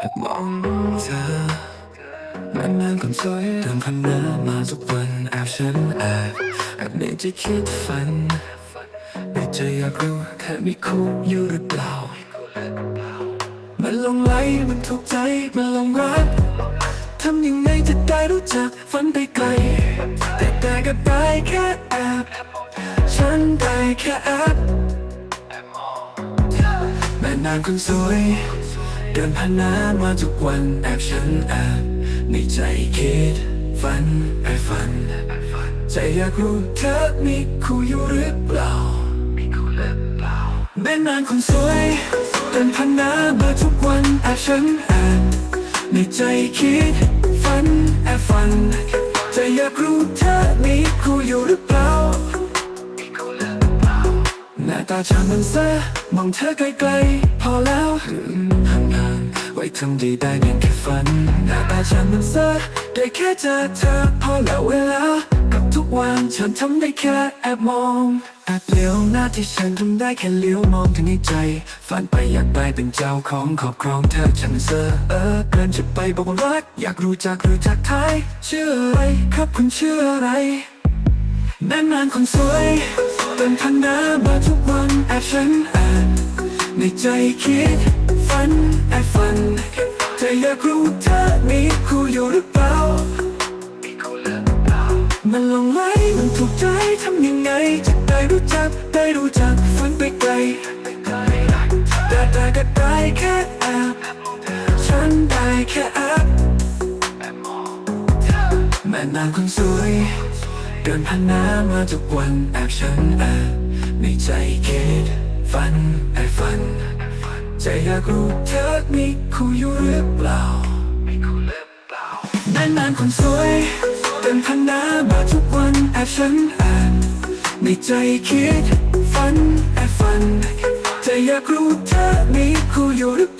แอบมองเธอนานๆคนสวยเดินผ่านหน้ามาทุกวันแอบฉันแอบแอบในใจคิดฝันในใจอยากรู้แค่มีคู่อยู่หรือเปล่า มันลงไหลมันถูกใจมันลงรักทำยังไงจะได้รู้จักฝันไปไกล แต่แต่ก็ได้แค่แอบฉันได้แค่แอบแม่นางคนสวย เดินผ่านหน้ามาทุกวันแอบฉันแอบในใจคิดฝันแอบฝัน ใจอยากรู้เธอมีคู่อยู่หรือเปล่ามีคู่หรือเปล่านางคนสวยเดินผ่านหน้ามาทุกวันแอบฉันแอบในใจคิดฝันแอบฝัน ใจอยากรู้เธอมีคู่อยู่หรือเปล่าหน้าตาฉันมันเซ่มองเธอไกลๆพอแล้ว ว้ทำดีได้เพียงแค่ฝันหน้าตาฉันมันเซ่ได้แค่เจอเธอพอแล้วเวลากับทุกวันฉันทำได้แค่แอบมองแอบเลี้ยวหน้าที่ฉันทำได้แค่เลี้ยวมองถึงในใจ ฝันไปอยากได้เป็นเจ้าของขอบครองเธอฉันเซ่เออเกินจะไปบอกว่ารักอยากรู้จักหรือจักทายชื่ออะไรครับคุณชื่ออะไรแม่นานคนสวยเดินผ่านหน้ามาทุกวันแอบฉันแอบในใจคิด ฝันแอบฝันใจอยากรู้เธอมีคู่อยู่หรือเปล่า มันหลงไหลมันถูกใจทำยังไงจะได้รู้จักได้รู้จักฝันไปไกลแต่แต่ก็ได้แค่แอบฉันได้แค่แอบแม่นางคนสวยเดินผ่านหน้ามาทุกวันแอบฉันแอบในใจคิดฝันแอบฝัน ใจอยากรู้เธอมีคู่อยู่หรือเปล่ามีคู่หรือเปล่าแม่นานคนสวยเดินผ่านหน้ามาทุกวันแอบฉันอ่านในใจคิดฝันแอบฝันใจอยากรู้เธอมีคู่อยู่หรือเปล่า